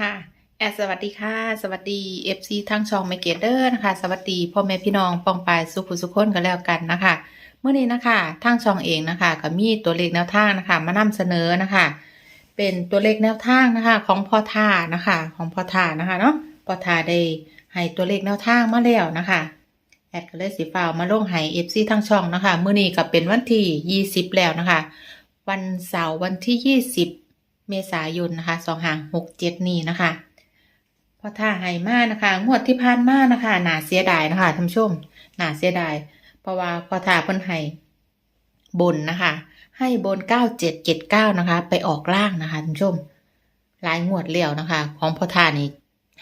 ค่ะแอดสวัสดีค่ะ สวัสดี FC ทั้งช่องไมเกเดอร์นะคะ สวัสดีพ่อแม่พี่น้องปองปายสุขุสุขคนกันแล้วกันนะคะเมื่อนี้นะคะทางช่องเองนะคะก็มีตัวเลขแนวทางนะคะ มานำเสนอนะคะ เป็นตัวเลขแนวทางนะคะ ของพ่อท่านะคะ ของพ่อท่านะคะเนาะพ่อท่าได้ให้ตัวเลขแนวทางมาแล้วนะคะแอดก็เลยสีฟ้ามาลงให้ FC ทั้งช่องนะคะเมื่อนี้ก็เป็นวันที่20แล้วนะคะ วันเสาร์วันที่20 เมษายนนะคะสองหางหกเจ็ดนี่นะคะพอท่าไฮมานะคะ งวดที่ผ่านมานะคะหนาเสียดายนะคะท่านผู้ชมหนาเสียดาย เพราะว่าพอท่าเพิ่นให้บนนะคะ ให้บนเก้าเจ็ดเจ็ดเก้านะคะ ไปออกล่างนะคะท่านผู้ชมลายงวดเลี้ยวนะคะ ของพอท่านี่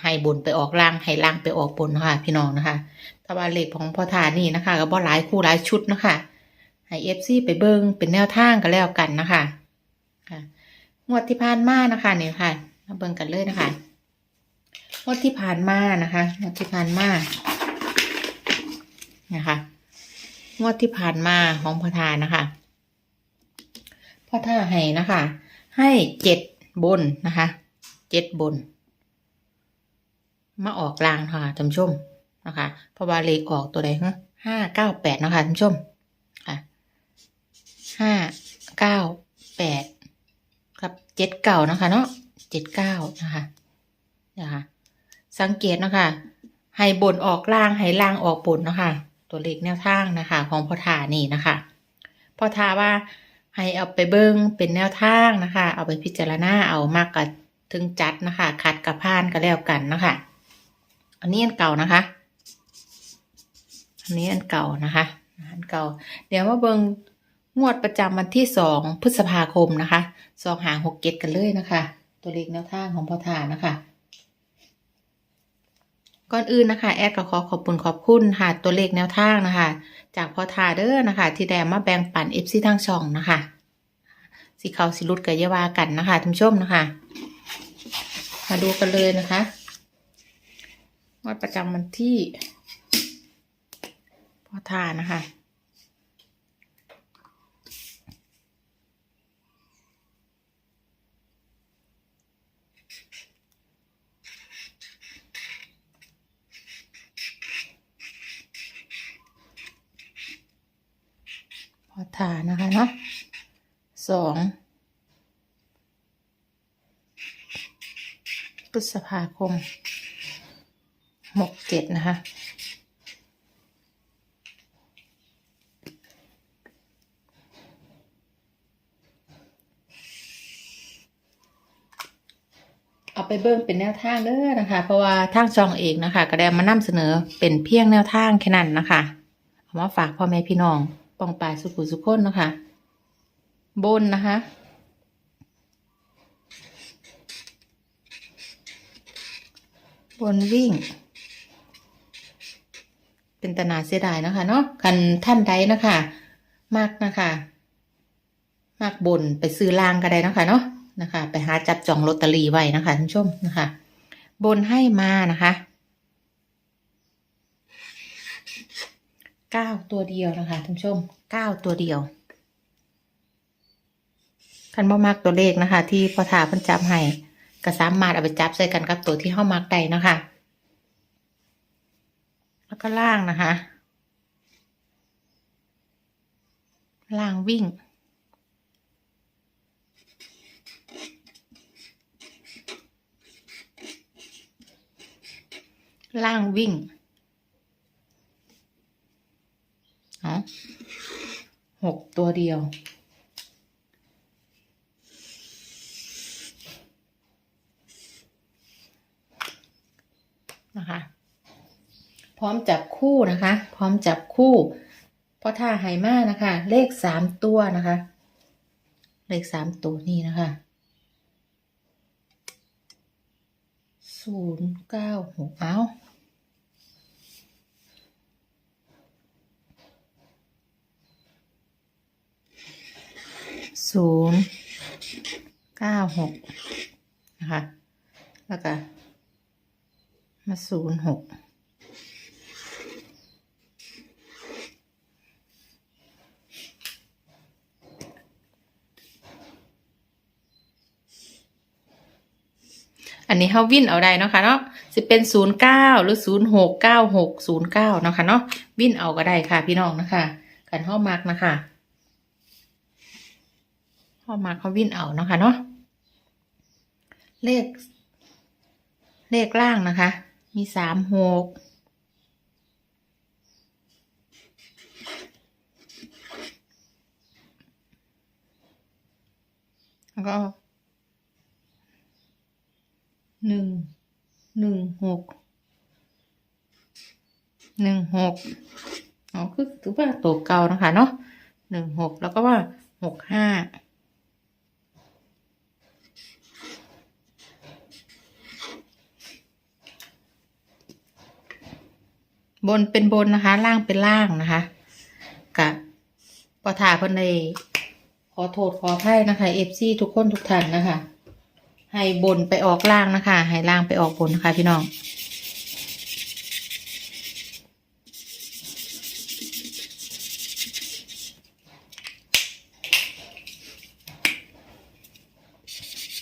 ให้บนไปออกล่างให้ล่างไปออกบนนะคะพี่น้องนะคะถ้าว่าเลขของพอท่านี่นะคะ ก็บ่หลายคู่หลายชุดนะคะให้เอฟซีไปเบิ่งเป็นแนวทางกันแล้วกันนะคะ งวดที่ผ่านมานะคะเนี่ยค่ะมาเบิ่งกันเลยนะคะงวดที่ผ่านมานะคะงวดที่ผ่านมานะคะงวดที่ผ่านมาของพ่อทานะคะพ่อท่าให้นะคะ ให้เจ็ดบนนะคะเจ็ดบน มาออกลางค่ะท่านผู้ชมนะคะเพราะว่าเลขออกตัวใดฮะห้าเก้าแปดนะคะท่านผู้ชมค่ะห้าเก้าแปด เจ็ดเก่านะคะเนาะเจ็ดเก้านะคะนะคะสังเกตนะคะให้บนออกล่างให้ล่างออกบนนะคะตัวเลขแนวทางนะคะ ของพ่อทานี่นะคะพ่อทาว่าให้เอาไปเบิ้งเป็นแนวทางนะคะ เอาไปพิจารณาเอามากกับถึงจัดนะคะขัดกับพานก็แล้วกันนะคะ อันนี้อันเก่านะคะ อันนี้อันเก่านะคะ อันเก่า เดี๋ยวมาเบิ้งงวดประจำวันที่สองพฤษภาคมนะคะ สองหางหกเก็ดกันเลยนะคะ ตัวเลขแนวทางของพ่อทานะคะ ก่อนอื่นนะคะแอดก็ขอขอบคุณขอบคุณค่ะตัวเลขแนวทางนะคะ จากพ่อทาเด้อนะคะ ที่ได้มาแบ่งปันเอฟซีทางช่องนะคะสิเขาสิรุดกับเยาวากันนะคะท่านผู้ชมนะคะ มาดูกันเลยนะคะงวดประจำวันที่พ่อทานะคะ อทานะคะเนาะสองพฤษภาคมหกเจ็ดนะคะเอาไปเบิ่งเป็นแนวทางเด้อนะคะ เพราะว่าทางช่องเองนะคะ ก็ได้มานำเสนอเป็นเพียงแนวทางแค่นั้นนะคะเอามาฝากพ่อแม่พี่น้อง ปองปายสุขุสุขคนนะคะ บนนะคะ บนวิ่ง เป็นตนาเสียดายนะคะเนาะคันท่านใดนะคะ มากนะคะ มากบนไปซื้อลางก็ได้นะคะเนาะนะคะ ไปหาจับจองลอตเตอรี่ไว้นะคะท่านชมนะคะ บนให้มานะคะ เก้าตัวเดียวนะคะท่านผู้ชมเก้าตัวเดียวคันบ่มักตัวเลขนะคะ ที่พอถาพิ่นจับให้ก็สามารถเอาไปจับใส่กันกับตัวที่เข้ามักได้นะคะ แล้วก็ล่างนะคะ ล่างวิ่งล่างวิ่งเอา หกตัวเดียวนะคะพร้อมจับคู่นะคะ พร้อมจับคู่เพราะถ้าไฮมานะคะ เลขสามตัวนะคะ เลขสามตัวนี่นะคะศูนย์เก้าหกเอาศูนย์เก้า หกนะคะ แล้วก็มาศูนย์หกอันนี้เฮาวินเอาได้เนาะค่ะเนาะสิเป็นศูนย์เก้าหรือศูนย์หกเก้าหกศูนย์เก้าเนาะค่ะเนาะวินเอาก็ได้ค่ะ พี่น้องนะคะกันเฮามักนะคะเฮามักเฮาวินเอาเนาะค่ะเนาะ เลข เลขล่างนะคะ มีสามหกแล้วก็หนึ่งหนึ่งหกหนึ่งหกอ๋อคือถือว่าตัวเก่านะคะเนาะหนึ่งหกแล้วก็ว่าหกห้า บนเป็นบนนะคะ ล่างเป็นล่างนะคะกะปอถาเพิ่นเลยขอโทษขออภัยนะคะเอฟซีทุกคนทุกท่านนะคะ ให้บนไปออกล่างนะคะ ให้ล่างไปออกบนนะคะพี่น้อง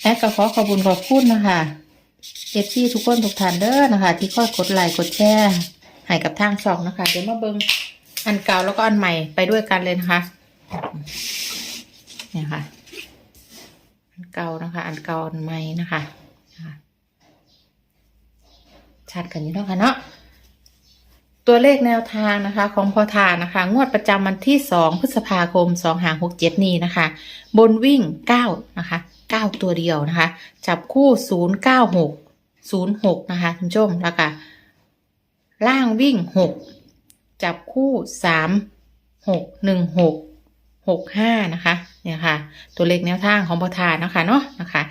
แอดก็ขอขอบคุณขอบคุณนะคะเอฟซีทุกคนทุกท่านเด้อนะคะ ที่คอยกดไลค์กดแชร์ ให้กับทางช่องนะคะ เดี๋ยวมาเบิงอันเก่าแล้วก็อันใหม่ไปด้วยกันเลยนะคะเนี่ยค่ะ อันเก่านะคะ อันเก่าอันใหม่นะคะชัดกันอยู่แล้วค่ะเนาะตัวเลขแนวทางนะคะของพอทานนะคะ งวดประจำวันที่สองพฤษภาคมสองหาหกเจ็ดนี้นะคะ บนวิ่งเก้านะคะเก้าตัวเดียวนะคะ จับคู่ศูนย์เก้าหกศูนย์หกนะคะคุณผู้ชมแล้วก็ ล่างวิ่งหกจับคู่สามหกหนึ่งหกหกห้านะคะ เนี่ยค่ะ ตัวเลขแนวทางของพอทานนะคะเนาะนะคะ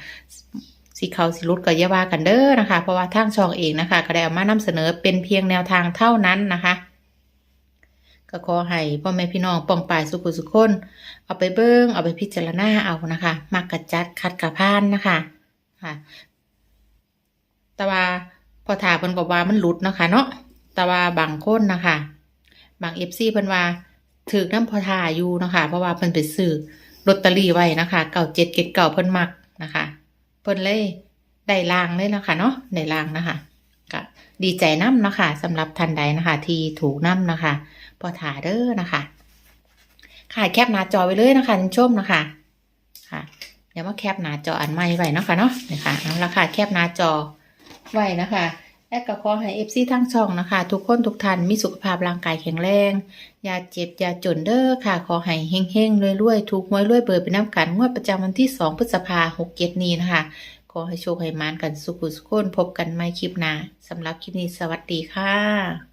สีเขาสีรุดก็ย่าว่ากันเด้อนะคะ เพราะว่าทางช่องเองนะคะ ก็ได้เอามานำเสนอเป็นเพียงแนวทางเท่านั้นนะคะก็ขอให้พ่อแม่พี่น้องป้องปายสุขุสุขคน เอาไปเบิ้งเอาไปพิจารณาเอานะคะมักกระจัดคัดกระพานนะคะค่ะ แต่ว่าพอถาเพิ่นก็ว่ามันหลุดนะคะเนาะ แต่ว่าบางคนนะคะบางเอฟซีเพิ่นว่าถือน้ำพอทาอยู่นะคะ เพราะว่าเพิ่นไปซื้อลอตเตอรี่ไว้นะคะเก่าเจ็ดเก็ดเก่าเพิ่นมักนะคะ เพิ่นเลยได้ลางเลยนะคะเนาะได้ลางนะคะก็ดีใจน้ำนะคะสำหรับท่านใดนะคะ ที่ถูกน้ำนะคะ พอถาเด้อนะคะค่ะแคปหน้าจอไว้เลยนะคะท่านชมนะคะค่ะเดี๋ยวมาแคปหน้าจออันใหม่ไว้เนาะคะเนาะนี่ค่ะเอาละค่ะแคปหน้าจอไว้นะคะ แอดก็ขอให้เอฟซีทั้งช่องนะคะ ทุกคนทุกท่านมีสุขภาพร่างกายแข็งแรง อย่าเจ็บ อย่าจนเด้อค่ะ ขอให้เฮงๆรวยๆ ถูกหวยรวยเบิดเป็นน้ำกันงวดประจำวันที่ 2 พฤษภาหกเจ็ดนี้นะคะ ขอให้โชคให้มานกันสุขุสุขคนพบกันใหม่คลิปหน้าสำหรับคลิปนี้สวัสดีค่ะ